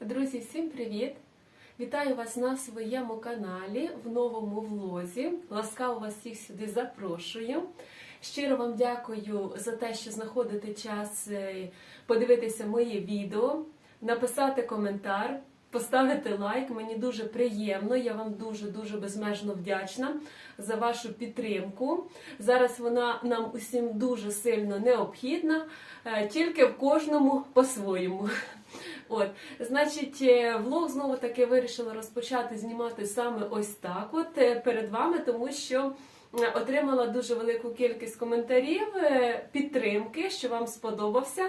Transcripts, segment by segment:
Друзі, всім привіт! Вітаю вас на своєму каналі в новому влозі. Ласкаво вас всіх сюди запрошую. Щиро вам дякую за те, що знаходите час е, подивитися моє відео, написати коментар, поставити лайк. Мені дуже приємно. Я вам дуже дуже безмежно вдячна за вашу підтримку. Зараз вона нам усім дуже сильно необхідна, е, тільки в кожному по-своєму. От, значить, е, влог знову таки вирішила розпочати знімати саме ось так, от е, перед вами, тому що отримала дуже велику кількість коментарів, е, підтримки, що вам сподобався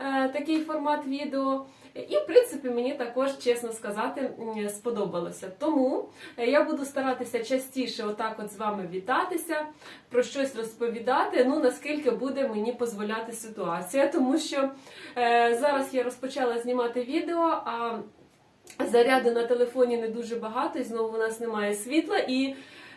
е, такий формат відео. І, в принципі, мені також, чесно сказати, сподобалося. Тому е, я буду старатися частіше отак от з вами вітатися, про щось розповідати, ну наскільки буде мені дозволяти ситуація, тому що е, зараз я розпочала знімати відео, а заряду на телефоні не дуже багато, і знову у нас немає світла, і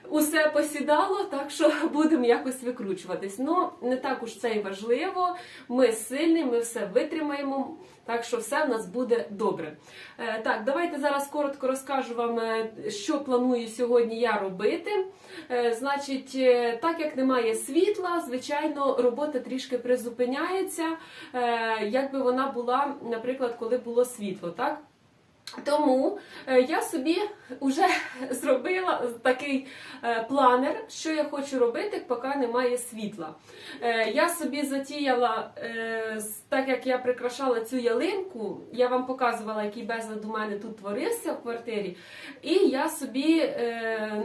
усе посідало, так що будемо якось викручуватись. Ну, не так уж це і важливо. Ми сильні, ми все витримаємо. Так що все в нас буде добре. Е, так, давайте зараз коротко розкажу вам, е, що планую сьогодні я робити. Е, значить, так як немає світла, звичайно, робота трішки призупиняється, е, якби вона була, наприклад, коли було світло, так? Тому е, я собі вже зробила такий е, планер, що я хочу робити, поки немає світла. Е, Я собі затіяла, так як я прикрашала цю ялинку, я вам показувала, який безлад у мене тут творився в квартирі. І я собі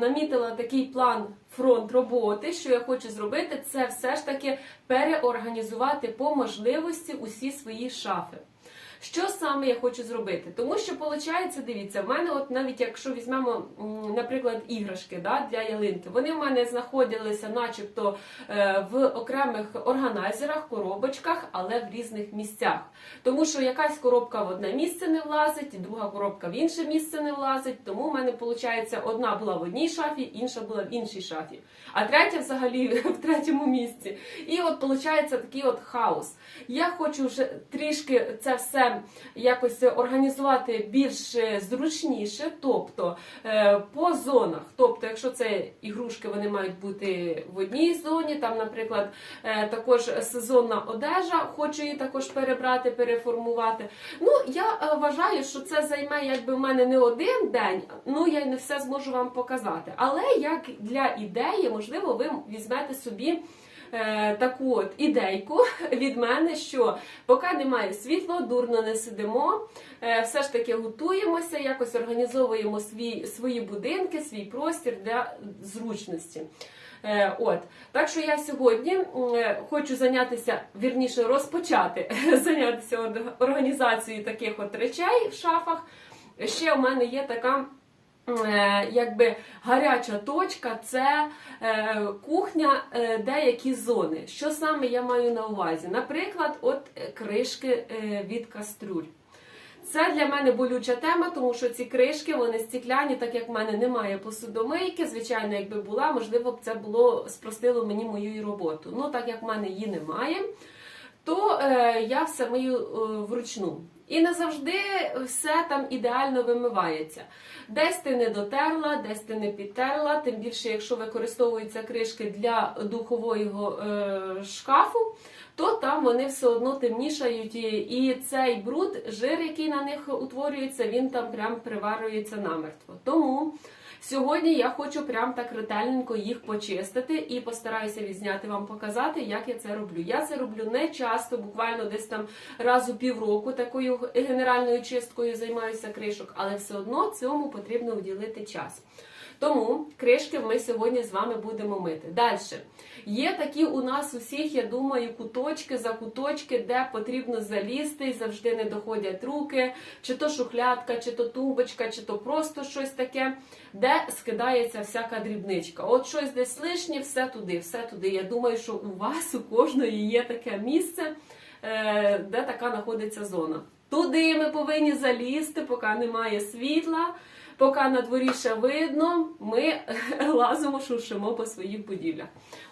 намітила такий план фронт роботи, що я хочу зробити, це все ж таки переорганізувати по можливості усі свої шафи. Що саме я хочу зробити? Тому що виходить, дивіться, в мене, от навіть якщо візьмемо, наприклад, іграшки да, для ялинки, вони в мене знаходилися, начебто, е, в окремих органайзерах, коробочках, але в різних місцях. Тому що якась коробка в одне місце не влазить, друга коробка в інше місце не влазить. Тому в мене виходить, одна була в одній шафі, інша була в іншій шафі, а третя взагалі в третьому місці. І от виходить такий от хаос. Я хочу вже трішки це все якось організувати більш е, зручніше, тобто е, по зонах. Тобто, якщо це ігрушки, вони мають бути в одній зоні. Там, наприклад, е, також сезонна одежа, хочу її також перебрати, переформувати. Ну, я вважаю, що це займе якби в мене не один день. Ну я не все зможу вам показати. Але як для ідеї, можливо, ви візьмете собі таку от ідейку від мене, що поки немає світла, дурно не сидимо, е, все ж таки готуємося, якось організовуємо свій, свої будинки, свій простір для зручності. Е, От так що я сьогодні е, хочу зайнятися, вірніше розпочати зайнятися орг- організацією таких от речей в шафах. Ще у мене є така е, якби гаряча точка це е, кухня, е, деякі зони. Що саме я маю на увазі? Наприклад, от е, кришки е, від кастрюль. Це для мене болюча тема, тому що ці кришки вони стікляні, так як в мене немає посудомийки. Звичайно, якби була, можливо б це було спростило мені мою роботу. Ну так як в мене її немає, то е, я все мию е, вручну. І не завжди все там ідеально вимивається. Десь ти не дотерла, десь ти не підтерла, тим більше, якщо використовуються кришки для духового е, шкафу, то там вони все одно темнішають, і, цей бруд, жир, який на них утворюється, він там прям приварюється намертво. Тому сьогодні я хочу прям так ретельненько їх почистити і постараюся відзняти вам показати, як я це роблю. Я це роблю не часто, буквально десь там раз у півроку такою генеральною чисткою займаюся кришок, але все одно цьому потрібно уділити час. Тому кришки ми сьогодні з вами будемо мити. Далі. Є такі у нас усіх, я думаю, куточки за куточки, де потрібно залізти і завжди не доходять руки, чи то шухлядка, чи то тумбочка, чи то просто щось таке, де скидається всяка дрібничка. От щось десь лишнє, все туди, все туди. Я думаю, що у вас у кожної є таке місце, е, де така знаходиться зона. Туди ми повинні залізти, поки немає світла. Поки на дворі ще видно, ми лазимо, шуршимо по своїх будівлях.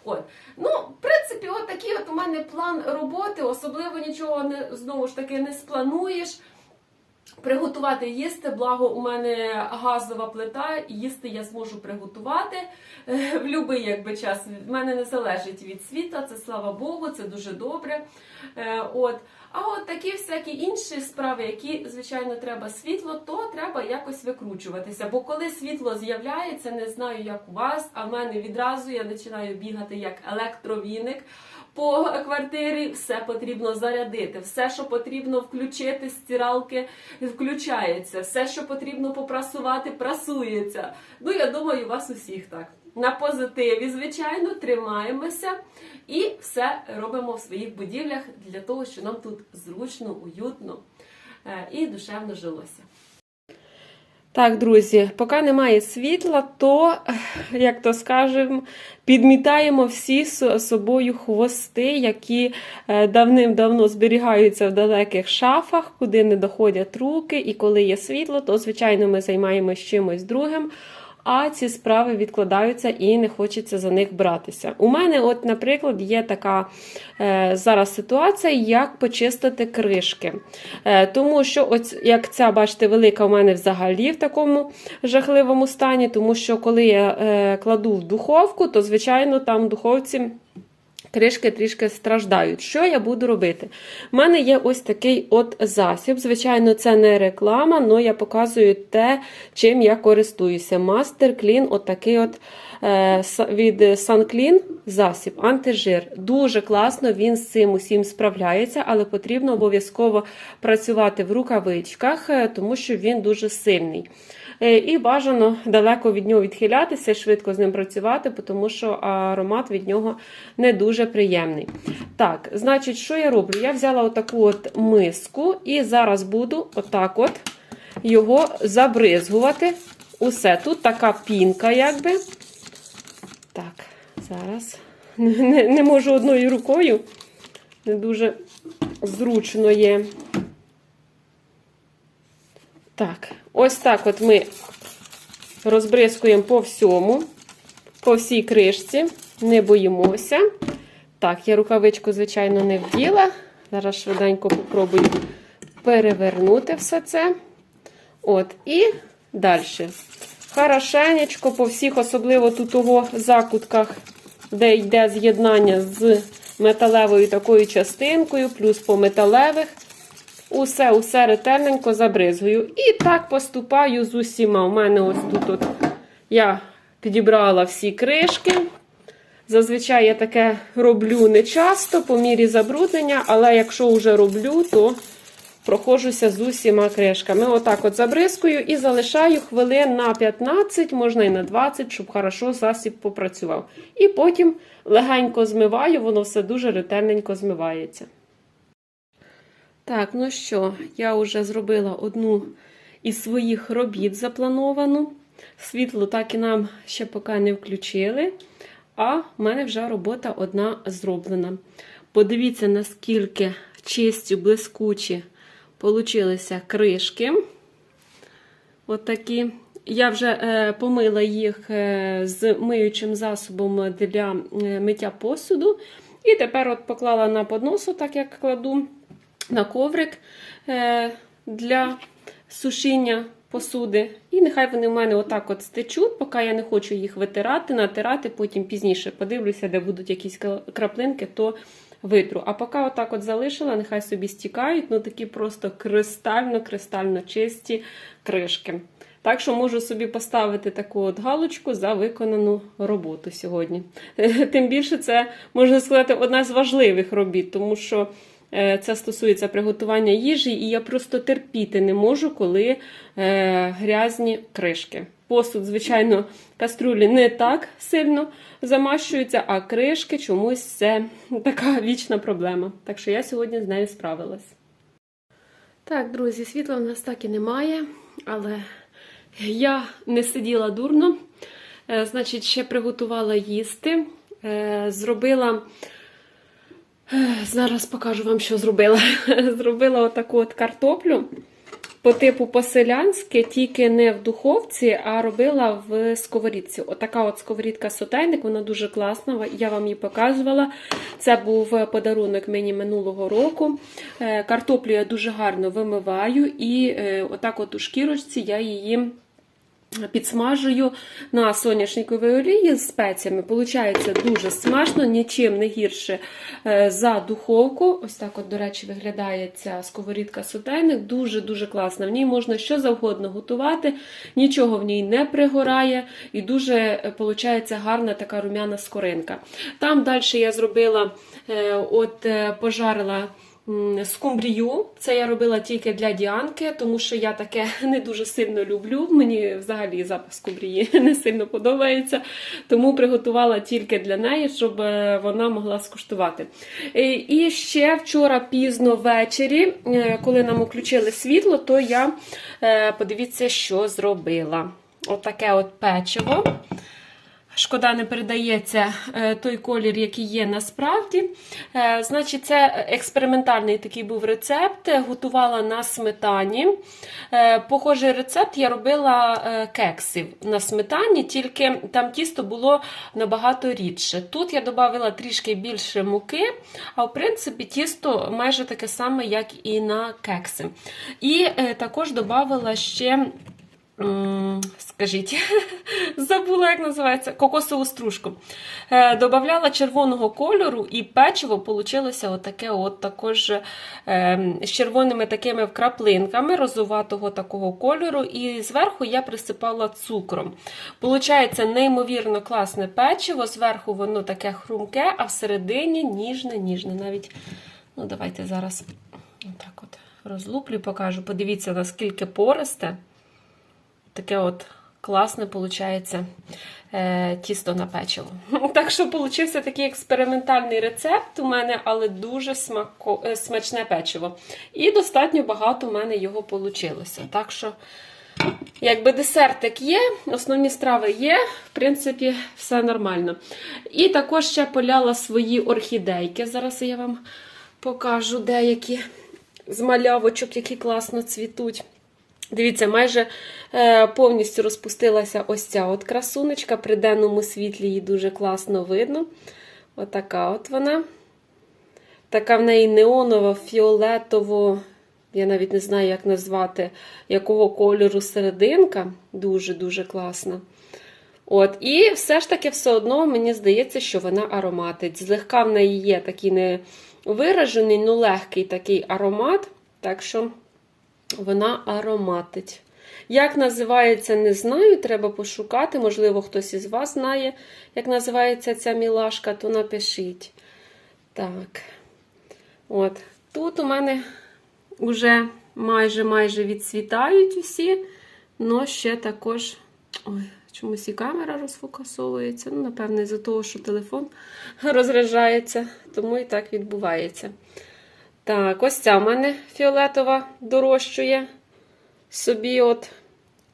От. Ну, в принципі, от такий от у мене план роботи, особливо нічого не, знову ж таки не сплануєш. Приготувати їсти, благо у мене газова плита, їсти я зможу приготувати е, в будь-який якби, час. В мене не залежить від світа, це слава Богу, це дуже добре. Е, От. А от такі всякі інші справи, які, звичайно, треба світло, то треба якось викручуватися. Бо коли світло з'являється, не знаю, як у вас, а в мене відразу я починаю бігати як електровіник по квартирі, все потрібно зарядити, все, що потрібно включити, стиралки включається, все, що потрібно попрасувати, прасується. Ну, я думаю, у вас усіх так. На позитиві, звичайно, тримаємося і все робимо в своїх будівлях для того, щоб нам тут зручно, уютно е, і душевно жилося. Так, друзі, поки немає світла, то, як то скажемо, підмітаємо всі з собою хвости, які е, давним-давно зберігаються в далеких шафах, куди не доходять руки. І коли є світло, то, звичайно, ми займаємося чимось другим. А ці справи відкладаються і не хочеться за них братися. У мене, от, наприклад, є така е, зараз ситуація, як почистити кришки. Е, тому що, ось, як ця, бачите, велика у мене взагалі в такому жахливому стані, тому що коли я е, кладу в духовку, то, звичайно, там в духовці. Кришки трішки страждають. Що я буду робити? У мене є ось такий от засіб. Звичайно, це не реклама, але я показую те, чим я користуюся. Master Clean, от такий от е, від SunClean засіб, антижир. Дуже класно, він з цим усім справляється, але потрібно обов'язково працювати в рукавичках, е, тому що він дуже сильний. Е, І бажано далеко від нього відхилятися, швидко з ним працювати, тому що аромат від нього не дуже приємний. Так, значить, що я роблю? Я взяла отаку от миску і зараз буду отак от його забризгувати. Усе. Тут така пінка, якби. Так, зараз. Не, не можу одною рукою. Не дуже зручно є. Так, ось так от ми розбризкуємо по всьому, по всій кришці, не боїмося. Так, я рукавичку, звичайно, не вділа. Зараз швиденько попробую перевернути все це. От, і далі. Хорошенечко по всіх, особливо тут у закутках, де йде з'єднання з металевою такою частинкою, плюс по металевих. Усе, усе ретельненько забризгую. І так поступаю з усіма. У мене ось тут от я підібрала всі кришки. Зазвичай я таке роблю не часто, по мірі забруднення, але якщо вже роблю, то проходжуся з усіма кришками. Отак от забризкую і залишаю хвилин на 15, можна і на 20, щоб хорошо засіб попрацював. І потім легенько змиваю, воно все дуже ретельненько змивається. Так, ну що, я вже зробила одну із своїх робіт заплановану. Світло так і нам ще поки не включили. А в мене вже робота одна зроблена. Подивіться, наскільки чисті, блискучі получилися кришки. Отакі. Я вже е, помила їх е, з миючим засобом для е, миття посуду. І тепер от поклала на подносу, так як кладу на коврик е, для сушіння посуди. І нехай вони в мене отак от стечуть, поки я не хочу їх витирати, натирати, потім пізніше подивлюся, де будуть якісь краплинки, то витру. А поки отак от залишила, нехай собі стікають, ну такі просто кристально-кристально чисті кришки. Так що можу собі поставити таку от галочку за виконану роботу сьогодні. Тим більше, це, можна сказати, одна з важливих робіт, тому що. Е, це стосується приготування їжі, і я просто терпіти не можу, коли е, грязні кришки. Посуд, звичайно, каструлі не так сильно замащуються, а кришки чомусь це така вічна проблема. Так що я сьогодні з нею справилась. Так, друзі, світла в нас так і немає, але я не сиділа дурно. Е, значить, ще приготувала їсти. Зробила. Зараз покажу вам, що зробила. Зробила отаку от картоплю. по типу по-селянськи, тільки не в духовці, а робила в сковорідці. Отака от сковорідка сотейник, вона дуже класна. Я вам її показувала. Це був подарунок мені минулого року. Е, Картоплю я дуже гарно вимиваю, і е, отак от у шкірочці я її. Підсмажую на соняшниковій олії з спеціями. Получається дуже смачно, нічим не гірше е, за духовку. Ось так, от, до речі, виглядає ця сковорідка сотейник. Дуже-дуже класна. В ній можна що завгодно готувати, нічого в ній не пригорає, і дуже виходить гарна така рум'яна скоринка. Там далі я зробила, е, от е, пожарила. Скумбрію, це я робила тільки для Діанки, тому що я таке не дуже сильно люблю. Мені взагалі запах скумбрії не сильно подобається. Тому приготувала тільки для неї, щоб е, вона могла скуштувати. І ще вчора пізно ввечері, е, коли нам включили світло, то я е, подивіться, що зробила. Отаке от печиво. Шкода, не передається е, той колір, який є насправді. Е, Значить, це експериментальний такий був рецепт. Готувала на сметані. Е, Похожий рецепт я робила е, кексів на сметані, тільки там тісто було набагато рідше. Тут я додала трішки більше муки, а в принципі тісто майже таке саме, як і на кекси. І е, також додала ще. Скажіть, забула, як називається, кокосову стружку. Е, Добавляла червоного кольору, і печиво получилося отаке, от також е, з червоними такими вкраплинками розуватого такого кольору. І зверху я присипала цукром. Получається неймовірно класне печиво. Зверху воно таке хрумке, а всередині ніжне, ніжне. Навіть, ну давайте зараз отак от розлуплю, покажу. Подивіться, наскільки пористе. Таке от класне виходить е, тісто на печиво. Так що получився такий експериментальний рецепт у мене, але дуже смако, е, смачне печиво. І достатньо багато в мене його вийшло. Так що, якби десертик є, основні страви є, в принципі, все нормально. І також ще поляла свої орхідейки. Зараз я вам покажу деякі з малявочок, які класно цвітуть. Дивіться, майже е, повністю розпустилася ось ця от красунечка. При денному світлі її дуже класно видно. Отака от вона. Така в неї неонова, фіолетово, я навіть не знаю, як назвати, якого кольору серединка. Дуже-дуже класна. От, І все ж таки, все одно, мені здається, що вона ароматить. Злегка в неї є такий не виражений, ну легкий такий аромат. Так що вона ароматить. Як називається, не знаю, треба пошукати. Можливо, хтось із вас знає, як називається ця мілашка, то напишіть. Так. От. Тут у мене вже майже майже відцвітають усі, але ще також. Ой, чомусь і камера розфокусовується. Ну, напевне, з-за того, що телефон розряджається, тому і так відбувається. Так, ось ця в мене фіолетова дорощує собі от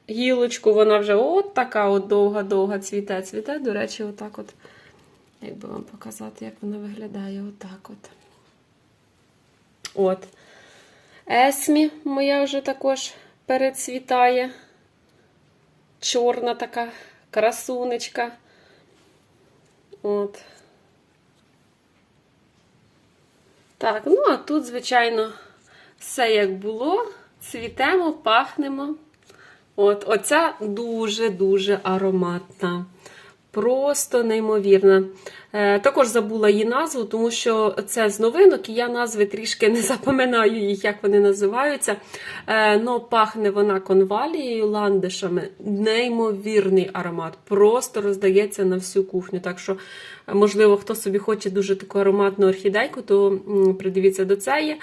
гілочку, вона вже от така от довга-довга цвіте. Цвіте, до речі, отак от, як би вам показати, як вона виглядає, отак от. От. Есмі моя вже також перецвітає. Чорна така красунечка. От. Так, ну а тут, звичайно, все як було. Цвітемо, пахнемо. От, Оця дуже-дуже ароматна. Просто неймовірна. Е, також забула її назву, тому що це з новинок, і я назви трішки не запам'ятаю їх, як вони називаються. Е, но пахне вона конвалією, ландишами. Неймовірний аромат. Просто роздається на всю кухню. Так що, можливо, хто собі хоче дуже таку ароматну орхідейку, то придивіться до цієї.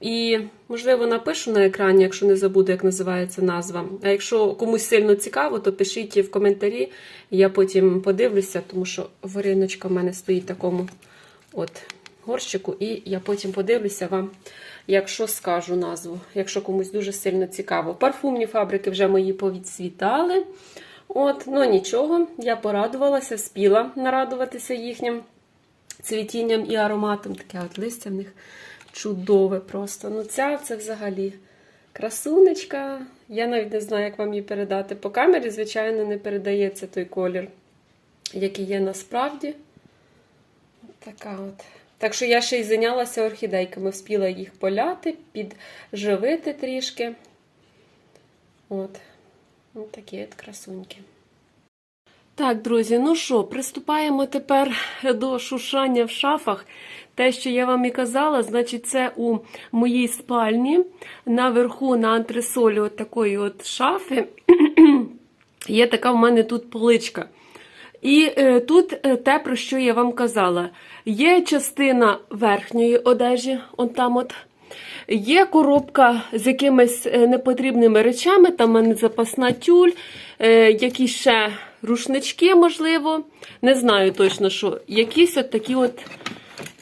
І, можливо, напишу на екрані, якщо не забуду, як називається назва. А якщо комусь сильно цікаво, то пишіть в коментарі, я потім подивлюся, тому що вариночка в мене стоїть в такому от горщику, і я потім подивлюся вам, якщо скажу назву, якщо комусь дуже сильно цікаво. Парфумні фабрики вже мої повідцвітали. От, ну нічого, я порадувалася, спіла нарадуватися їхнім цвітінням і ароматом. Таке от листя в них чудове просто. Ну, ця це взагалі красунечка. Я навіть не знаю, як вам її передати. По камері, звичайно, не передається той колір, який є насправді. Така от. Так що я ще й зайнялася орхідейками, вспіла їх поляти, підживити трішки. От. От такі от красуньки. Так, друзі, ну що, приступаємо тепер до шушання в шафах. Те, що я вам і казала, значить, це у моїй спальні наверху на антресолі от такої от шафи. Є така в мене тут поличка. І е, тут е, те, про що я вам казала. Є частина верхньої одежі, он там от. Є коробка з якимись е, непотрібними речами, там в мене запасна тюль, е, якісь ще рушнички, можливо. Не знаю точно, що. Якісь от такі от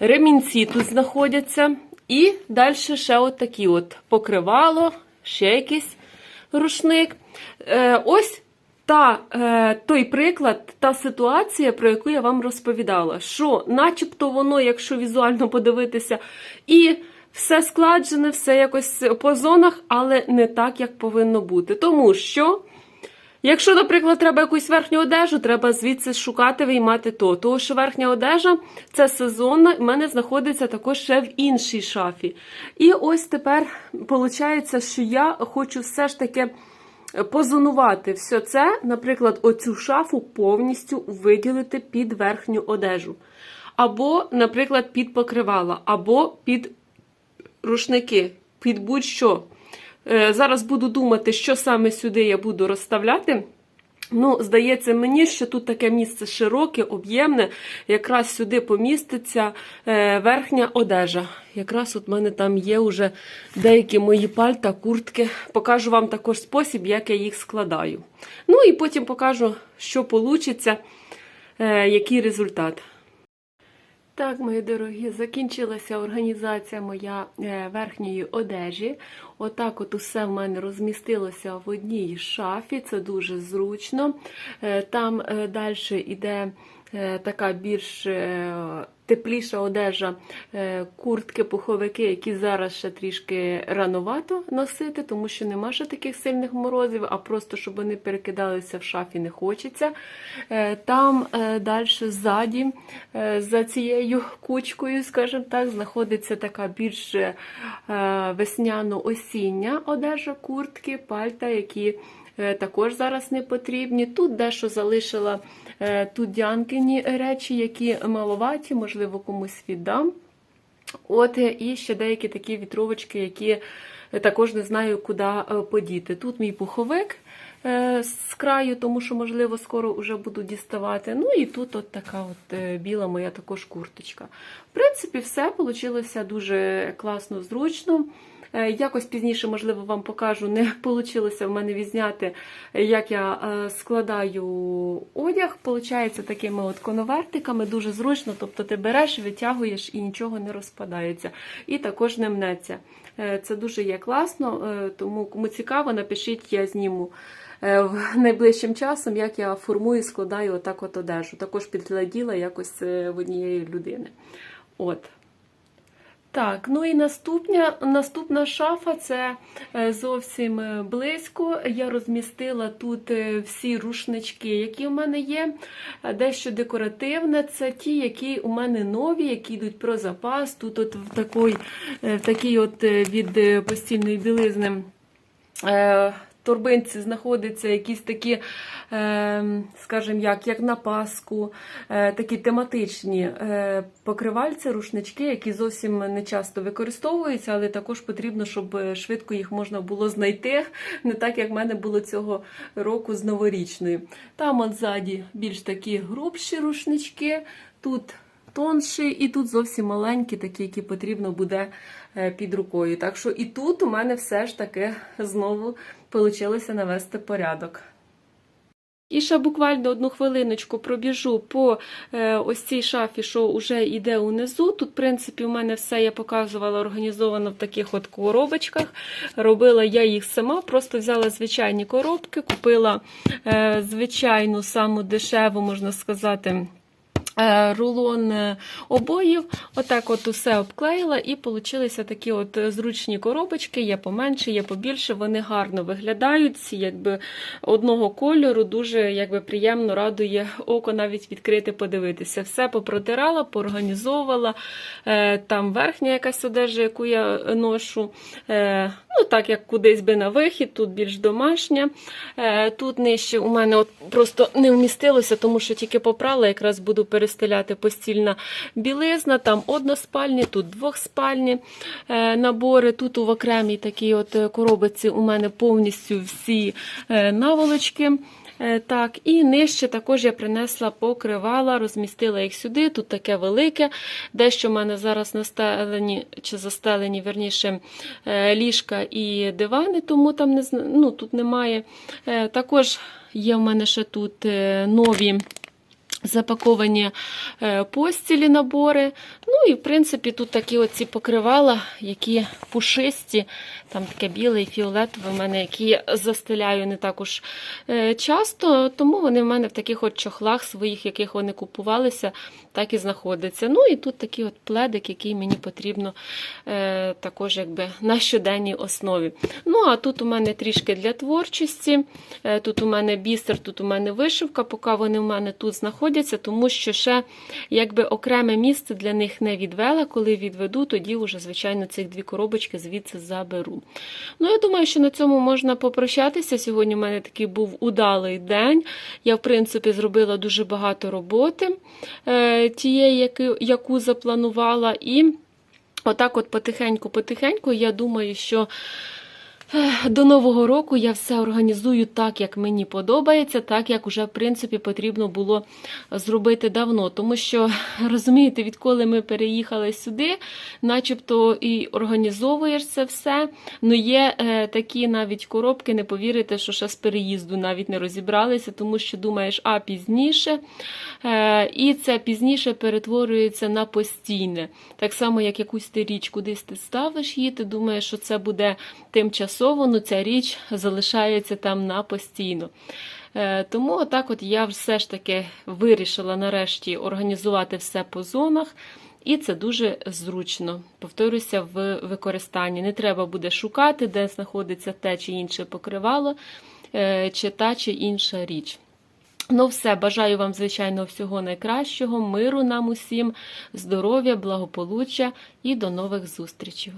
ремінці тут знаходяться. І далі ще от такі от покривало, ще якийсь рушник. Е, ось та, е, той приклад, та ситуація, про яку я вам розповідала, що начебто воно, якщо візуально подивитися, і все складжене, все якось по зонах, але не так, як повинно бути. Тому що, якщо, наприклад, треба якусь верхню одежу, треба звідси шукати, виймати то. Тому що верхня одежа це сезонна, в мене знаходиться також ще в іншій шафі. І ось тепер виходить, що я хочу все ж таки позонувати все це, наприклад, оцю шафу повністю виділити під верхню одежу. Або, наприклад, під покривала, або під рушники, під будь-що. Е, Зараз буду думати, що саме сюди я буду розставляти. Ну, здається мені, що тут таке місце широке, об'ємне, якраз сюди поміститься е, верхня одежа. Якраз от в мене там є вже деякі мої пальта, куртки. Покажу вам також спосіб, як я їх складаю. Ну і потім покажу, що вийде, який результат. Так, мої дорогі, закінчилася організація моя е, верхньої одежі. Отак от усе в мене розмістилося в одній шафі, це дуже зручно. Е, Там далі йде е, така більш е, тепліша одежа, е, куртки, пуховики, які зараз ще трішки рановато носити, тому що нема ще таких сильних морозів, а просто щоб вони перекидалися в шафі не хочеться. Е, Там далі ззаді, е, за цією кучкою, скажімо так, знаходиться така більш е, весняно-осіння одежа, куртки, пальта, які е, також зараз не потрібні. Тут дещо залишила е, тут дянкині речі, які маловаті, можливо, комусь віддам. От е, і ще деякі такі вітровочки, які е, також не знаю, куди е, подіти. Тут мій пуховик е, з краю, тому що, можливо, скоро вже буду діставати. Ну і тут от така от е, біла моя також курточка. В принципі, все вийшло дуже класно, зручно. Е, Якось пізніше, можливо, вам покажу, не вийшло в мене відзняти, як я е, складаю одяг. Получається такими от конвертиками, дуже зручно. Тобто ти береш, витягуєш і нічого не розпадається. І також не мнеться. Е, Це дуже є класно, тому кому цікаво, напишіть, я зніму. найближчим часом, як я формую, і складаю отак от одежу. Також підгляділа якось в однієї людини. От. Так, ну і наступня, наступна шафа це е, зовсім е, близько. Я розмістила тут е, всі рушнички, які в мене є. Дещо декоративне. Це ті, які у мене нові, які йдуть про запас. Тут от такій, в такій от від постільної білизни. Торбинці знаходяться якісь такі, е, скажімо, як, як на Пасху, е, такі тематичні е, покривальці, рушнички, які зовсім не часто використовуються, але також потрібно, щоб швидко їх можна було знайти, не так, як в мене було цього року з новорічною. Там от ззаді більш такі грубші рушнички, тут тонші, і тут зовсім маленькі, такі, які потрібно буде е, під рукою. Так що і тут у мене все ж таки знову вийшло навести порядок. І ще буквально одну хвилиночку пробіжу по е, ось цій шафі, що вже йде унизу. Тут, в принципі, у мене все я показувала організовано в таких от коробочках. Робила я їх сама, просто взяла звичайні коробки, купила е, звичайну саму дешеву, можна сказати. Е, рулон е, обоїв, отак от усе обклеїла, і получилися такі от зручні коробочки, є поменше, є побільше. Вони гарно виглядають, всі якби одного кольору, дуже якби приємно радує око навіть відкрити, подивитися. Все попротирала, поорганізовувала. Е, Там верхня якась одежа, яку я ношу. Ну, так як кудись би на вихід, тут більш домашня. Тут нижче у мене от просто не вмістилося, тому що тільки попрала, якраз буду перестеляти постільна білизна. Там односпальні, тут двохспальні е, набори. Тут в окремій такій от е, коробиці у мене повністю всі е, наволочки. Так, і нижче також я принесла покривала, розмістила їх сюди. Тут таке велике. Дещо в мене зараз настелені чи застелені, верніше, ліжка і дивани, тому там не ну, тут немає. Також є в мене ще тут нові. Запаковані е, постілі набори. Ну і в принципі тут такі оці покривала, які пушисті, там таке біле і фіолетове в мене, які я застеляю не також е, часто, тому вони в мене в таких от чохлах своїх, яких вони купувалися, так і знаходяться. Ну і тут такий от пледик, який мені потрібно е, також якби на щоденній основі. Ну а тут у мене трішки для творчості, тут у мене бісер, тут у мене вишивка, поки вони в мене тут знаходяться, тому що ще якби окреме місце для них не відвела. Коли відведу, тоді вже, звичайно, цих дві коробочки звідси заберу. Ну, я думаю, що на цьому можна попрощатися. Сьогодні у мене такий був удалий день. Я, в принципі, зробила дуже багато роботи е, тієї, яку запланувала. І отак, от потихеньку-потихеньку, я думаю, що. До нового року я все організую так, як мені подобається, так як вже в принципі потрібно було зробити давно. Тому що розумієте, відколи ми переїхали сюди, начебто і організовуєш це все. Ну є е, такі навіть коробки, не повірите, що ще з переїзду навіть не розібралися, тому що думаєш, а пізніше. Е, і це пізніше перетворюється на постійне. Так само, як якусь ти річ кудись ти ставиш її, ти думаєш, що це буде тимчасово, ну ця річ залишається там на постійно. Е, Тому отак от я все ж таки вирішила нарешті організувати все по зонах. І це дуже зручно, повторюся, в використанні. Не треба буде шукати, де знаходиться те чи інше покривало, е, чи та чи інша річ. Ну, все, бажаю вам, звичайно, всього найкращого, миру нам усім, здоров'я, благополуччя і до нових зустрічей.